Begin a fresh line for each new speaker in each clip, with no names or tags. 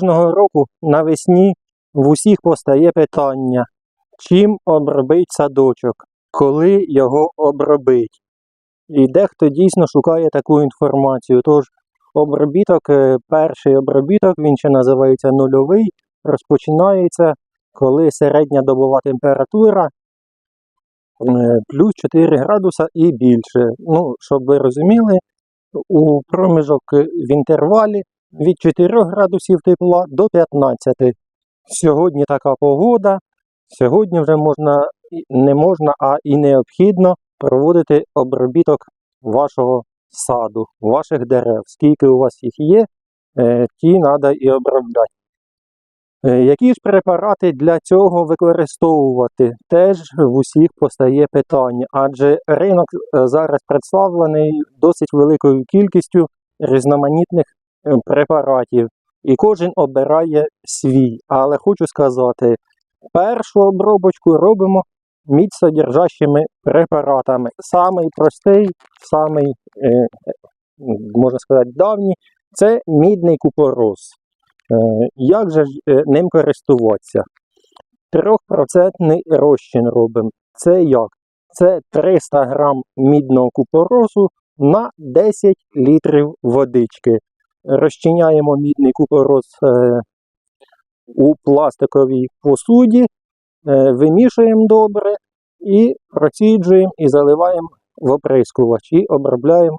Кожного року навесні в усіх постає питання, чим обробить садочок, коли його обробить. І дехто дійсно шукає таку інформацію. Тож обробіток, е, перший обробіток, він ще називається нульовий, розпочинається, коли середня добова температура е, плюс 4 градуса і більше. Ну, щоб ви розуміли, у проміжок в інтервалі від 4 градусів тепла до 15. Сьогодні така погода. Сьогодні вже можна не можна, а і необхідно проводити обробіток вашого саду, ваших дерев. Скільки у вас їх є, е, ті треба і обробляти. Е, Які ж препарати для цього використовувати? Теж в усіх постає питання, адже ринок е, зараз представлений досить великою кількістю різноманітних препаратів, і кожен обирає свій. Але хочу сказати, першу обробочку робимо міцсодержащими препаратами. Самий простий, самий, е, е, можна сказати, давній це мідний купорос. Е, Як же ним користуватися? Трьохпроцентний розчин робимо. Це як? Це 300 грам мідного купоросу на 10 літрів водички. Розчиняємо мідний купорос е, у пластиковій посуді, е, вимішуємо добре і проціджуємо і заливаємо в оприскувач і обробляємо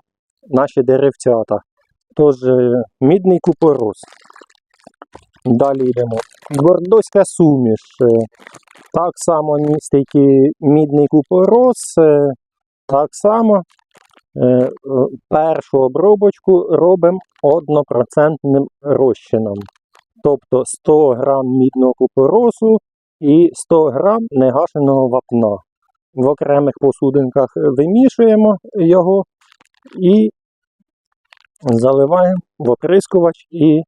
наші деревцята. Тож е, мідний купорос. Далі йдемо. Бордоська суміш. Так само містить мідний купорос. Так само першу обробочку робимо однопроцентним розчином. Тобто 100 грам мідного купоросу і 100 грам негашеного вапна. В окремих посудинках вимішуємо його і заливаємо в оприскувач і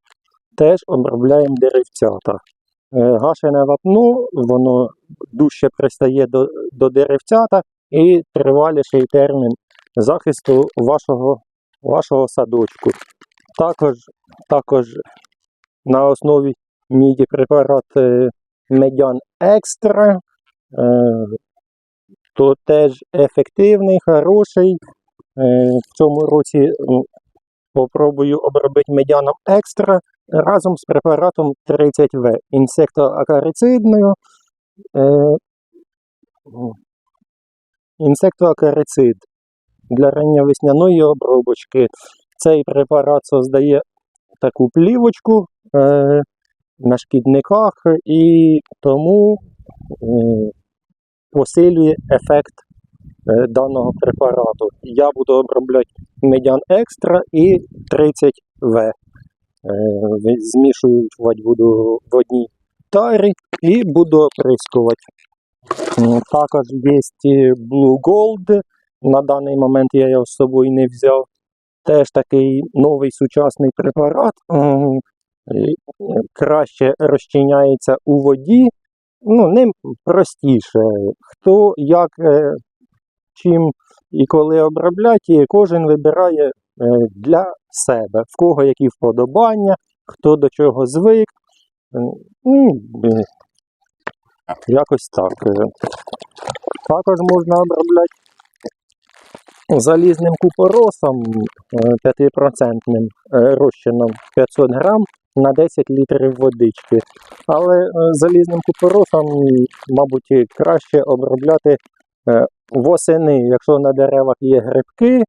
теж обробляємо деревцята. Е, Гашене вапно, воно дужче пристає до, до деревцята і триваліший термін захисту вашого, вашого садочку. Також, також на основі міді препарат Медян Екстра, е, то теж ефективний, хороший. Е, В цьому році м, попробую обробити медяном екстра разом з препаратом 30В інсектоакарицидною. Е, інсектоакарицид для ранньовесняної обробочки. Цей препарат создає таку плівочку е, на шкідниках і тому е, посилює ефект е, даного препарату. Я буду обробляти медян екстра і 30В. Е, Змішувати буду в одній тарі і буду оприскувати. Також є Blue Gold. На даний момент я його з собою не взяв. Теж такий новий сучасний препарат. Е, Краще розчиняється у воді. Ну, ним простіше. Хто як е, чим і коли обробляти, кожен вибирає е, для себе, в кого які вподобання, хто до чого звик. Ну, Якось так. Також можна обробляти залізним купоросом е, 5% е, розчином 500 грам на 10 літрів водички. Але е, залізним купоросом, мабуть, краще обробляти е, восени, якщо на деревах є грибки,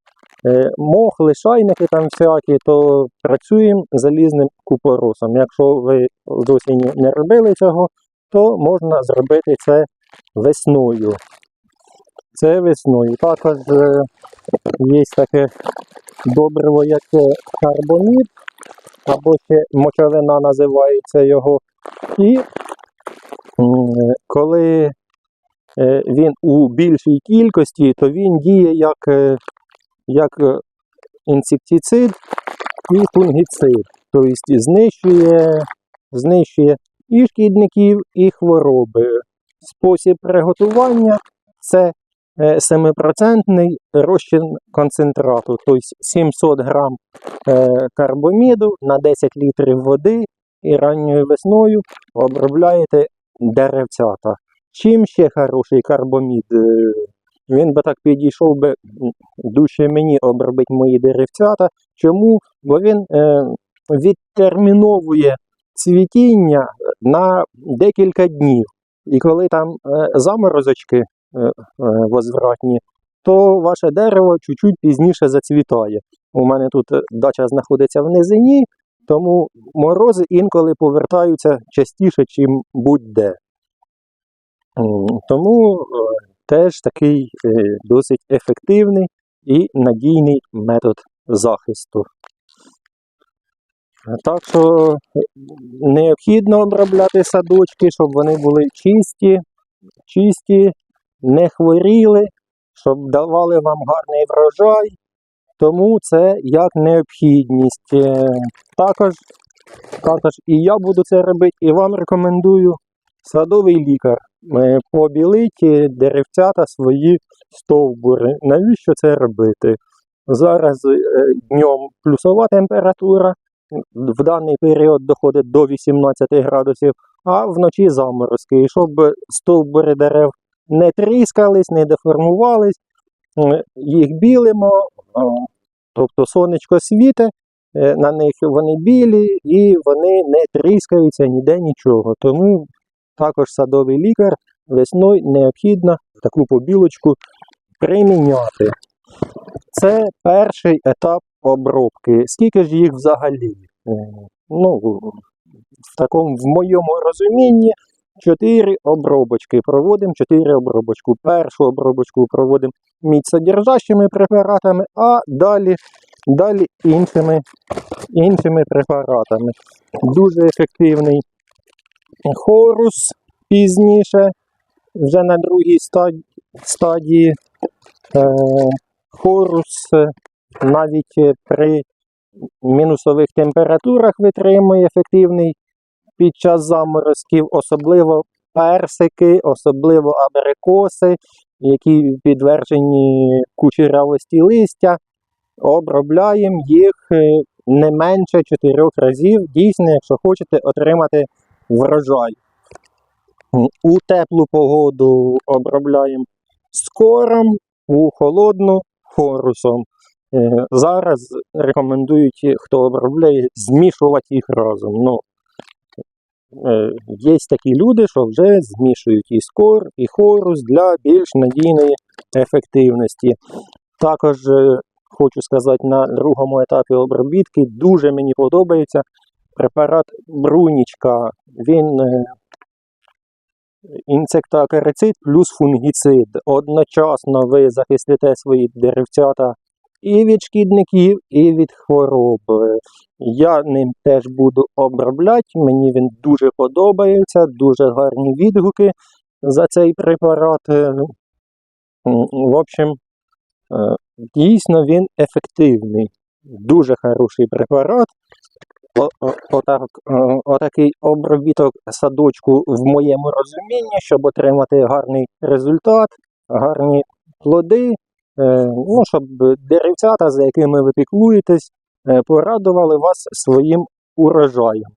е, мох, лишайники там всякі, то працюємо залізним купоросом. Якщо ви з осені не робили цього, то можна зробити це весною. Це весною. Також е, є таке добриво, як е, або ще мочовина називається його. І коли е, він у більшій кількості, то він діє як, як інсектицид і фунгіцид. Тобто знищує, знищує і шкідників, і хвороби. Спосіб приготування це 7% розчин концентрату, тобто 700 грам е, карбоміду на 10 літрів води і ранньою весною обробляєте деревцята. Чим ще хороший карбомід? Е, Він би так підійшов би м, дужче мені обробити мої деревцята. Чому? Бо він е, відтерміновує цвітіння на декілька днів. І коли там е, заморозочки е, е, возвратні, то ваше дерево чуть-чуть пізніше зацвітає. У мене тут е, дача знаходиться в низині, тому морози інколи повертаються частіше, чим будь-де. Тому е, теж такий е, досить ефективний і надійний метод захисту. Так що е, необхідно обробляти садочки, щоб вони були чисті, чисті, не хворіли, щоб давали вам гарний врожай. Тому це як необхідність. Е, Також, також і я буду це робити, і вам рекомендую садовий лікар. е, Побілить е, деревцята свої стовбури. Навіщо це робити? Зараз днем плюсова температура, в даний період доходить до 18 градусів, а вночі заморозки. І щоб стовбури дерев не тріскались, не деформувались, їх білимо, тобто сонечко світе, е, на них вони білі і вони не тріскаються ніде нічого. Тому також садовий лікар весною необхідно таку побілочку приміняти. Це перший етап обробки. Скільки ж їх взагалі? Е, Ну, в такому, в моєму розумінні, чотири обробочки. Проводимо чотири обробочку. Першу обробочку проводимо міцсодержащими препаратами, а далі, далі іншими, іншими препаратами. Дуже ефективний хорус пізніше, вже на другій стадії, е, хорус е, навіть при мінусових температурах витримує ефективний під час заморозків, особливо персики, особливо абрикоси, які підтверджені кучерявості листя. Обробляємо їх е, не менше 4 разів, дійсно, якщо хочете отримати врожай. У теплу погоду обробляємо скором, у холодну хорусом. Е, Зараз рекомендують, хто обробляє, змішувати їх разом. Ну, є такі люди, що вже змішують і скор, і хорус для більш надійної ефективності. Також е, хочу сказати, на другому етапі обробітки дуже мені подобається препарат Брунічка. Він е, інсектоакарицид плюс фунгіцид. Одночасно ви захистите свої деревцята і від шкідників, і від хвороб. Я ним теж буду обробляти. Мені він дуже подобається, дуже гарні відгуки за цей препарат. В общем, е, дійсно він ефективний. Дуже хороший препарат. Отак, е, отакий обробіток садочку в моєму розумінні, щоб отримати гарний результат, гарні плоди, ну, щоб деревцята, за якими ви піклуєтесь, е, порадували вас своїм урожаєм.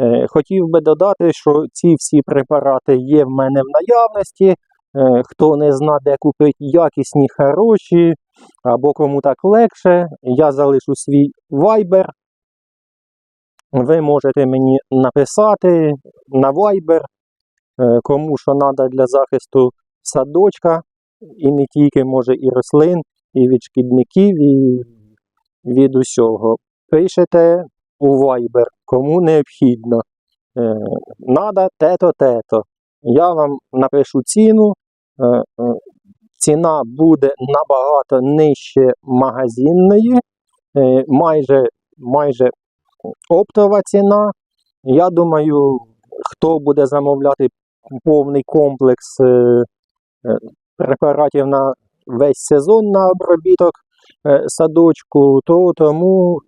Е, Хотів би додати, що ці всі препарати є в мене в наявності. Е, Хто не зна, де купити якісні, хороші, або кому так легше, я залишу свій Viber. Ви можете мені написати на е, кому що треба для захисту садочка, і не тільки, може, і рослин, і від шкідників, і від усього. Пишете у Viber, кому необхідно. Е, Надо те-то, те-то. Я вам напишу ціну. Е, е, Ціна буде набагато нижче магазинної, майже, майже оптова ціна. Я думаю, хто буде замовляти повний комплекс препаратів на весь сезон на обробіток е, садочку, то тому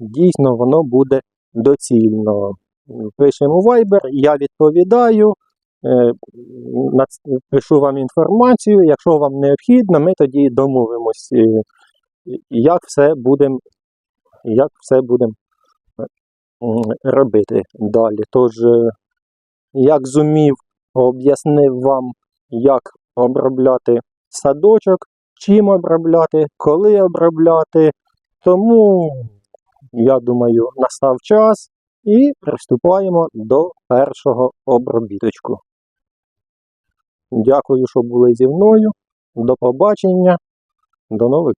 дійсно воно буде доцільно. Пишемо Viber, я відповідаю, е, пишу вам інформацію. Якщо вам необхідно, ми тоді домовимось, е, як все будемо будем робити далі. Тож, як зумів, об'яснив вам, як обробляти садочок, чим обробляти, коли обробляти. Тому, я думаю, настав час і приступаємо до першого обробіточку. Дякую, що були зі мною. До побачення. До нових